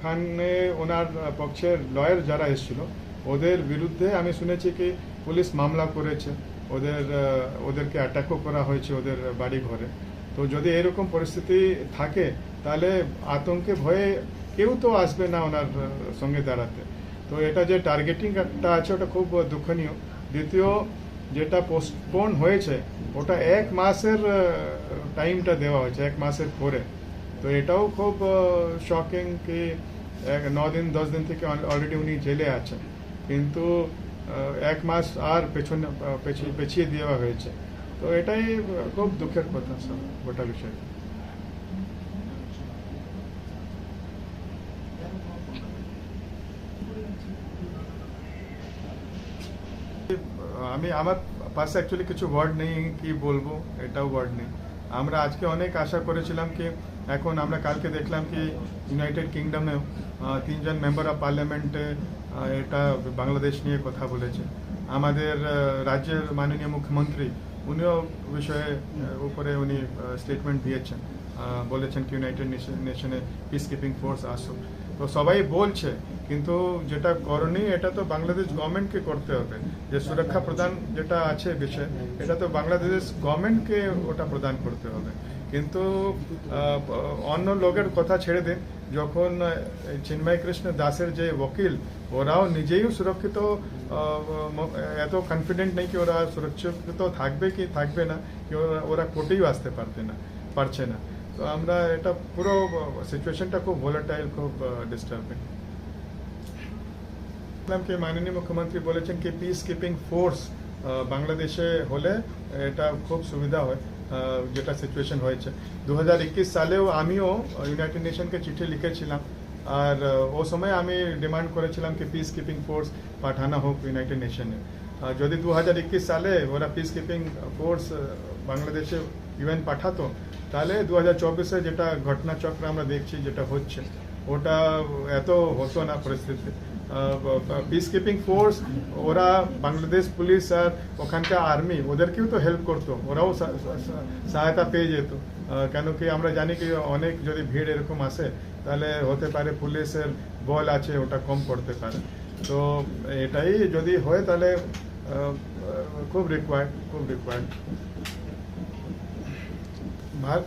ওখানে ওনার পক্ষের লয়ার যারা এসেছিল, ওদের বিরুদ্ধে আমি শুনেছি কি পুলিশ মামলা করেছে, ওদের ওদেরকে অ্যাটাকও করা হয়েছে ওদের বাড়ি ঘরে তো যদি এরকম পরিস্থিতি থাকে, তাহলে আতঙ্কে ভয়ে কেউ তো আসবে না ওনার সঙ্গে দাঁড়াতে। তো এটা যে টার্গেটিং একটা আছে, ওটা খুব দুঃখনীয়। দ্বিতীয়, যেটা পোস্টপোন হয়েছে, ওটা এক মাসের টাইমটা দেওয়া হয়েছে, এক মাসের পরে। তো এটাও খুব শকিং কি এক ন দিন দশ দিন থেকে অলরেডি উনি জেলে আছেন। কিন্তু এক মাস আর পেছনে পেছিয়ে দেওয়া হয়েছে। তো এটাই খুব দুঃখের কথা সব গোটা বিষয়। আমি, আমার পাশে অ্যাকচুয়ালি কিছু ওয়ার্ড নেই, কি বলব, এটাও ওয়ার্ড নেই। আমরা আজকে অনেক আশা করেছিলাম কি এখন আমরা কালকে দেখলাম কি ইউনাইটেড কিংডমে তিনজন মেম্বার অফ পার্লামেন্টে এটা বাংলাদেশ নিয়ে কথা বলেছে। আমাদের রাজ্যের মাননীয় মুখ্যমন্ত্রী উনিও বিষয়ে উপরে উনি স্টেটমেন্ট দিয়েছেন। বলেছেন কি ইউনাইটেড নেশনে পিস কিপিং ফোর্স আসুক। তো সবাই বলছে, কিন্তু যেটা করণীয়, এটা তো বাংলাদেশ গভর্নমেন্টকে করতে হবে। যে সুরক্ষা প্রদান যেটা আছে বিষয়ে এটা তো বাংলাদেশ গভর্নমেন্টকে ওটা প্রদান করতে হবে। কিন্তু অন্য লোকের কথা ছেড়ে দিন যখন চিন্ময় কৃষ্ণ দাসের যে ওকিল, ওরাও নিজেই সুরক্ষিত এত কনফিডেন্ট নেই কি ওরা সুরক্ষিত থাকবে কি থাকবে না, কি ওরা- কোর্টেই আসতে পারবে না, পারছে না। তো আমরা এটা পুরো সিচুয়েশনটা খুব ভোলাটাইল খুব ডিস্টার্বিং দেখলাম কি মাননীয় মুখ্যমন্ত্রী বলেছেন কি পিস কিপিং ফোর্স বাংলাদেশে হলে এটা খুব সুবিধা হয়। যেটা সিচুয়েশন হয়েছে। দু হাজার একুশ সালেও আমিও ইউনাইটেড নেশনকে চিঠি লিখেছিলাম। আর ও সময় আমি ডিমান্ড করেছিলাম কি পিস কিপিং ফোর্স পাঠানো হোক ইউনাইটেড নেশনে যদি দু হাজার একুশ সালে ওরা পিস কিপিং ফোর্স বাংলাদেশে ইউএন পাঠাতো, তাহলে দু হাজার চব্বিশে যেটা ঘটনাচক্র আমরা দেখছি যেটা হচ্ছে, ওটা এত হতো না পরিস্থিতি। পিস কিপিং ফোর্স ওরা বাংলাদেশ পুলিশ আর ওখানকার আর্মি ওদেরকেও তো হেল্প করতো, ওরাও সহায়তা পেয়ে যেত। কেন কি আমরা জানি কি অনেক যদি ভিড় এরকম আসে, তাহলে হতে পারে পুলিশের বল আছে, ওটা কম করতে পারে। তো এটাই যদি হয়, তাহলে খুব রিকোয়ার্ড খুব রিকোয়ার্ড ভারত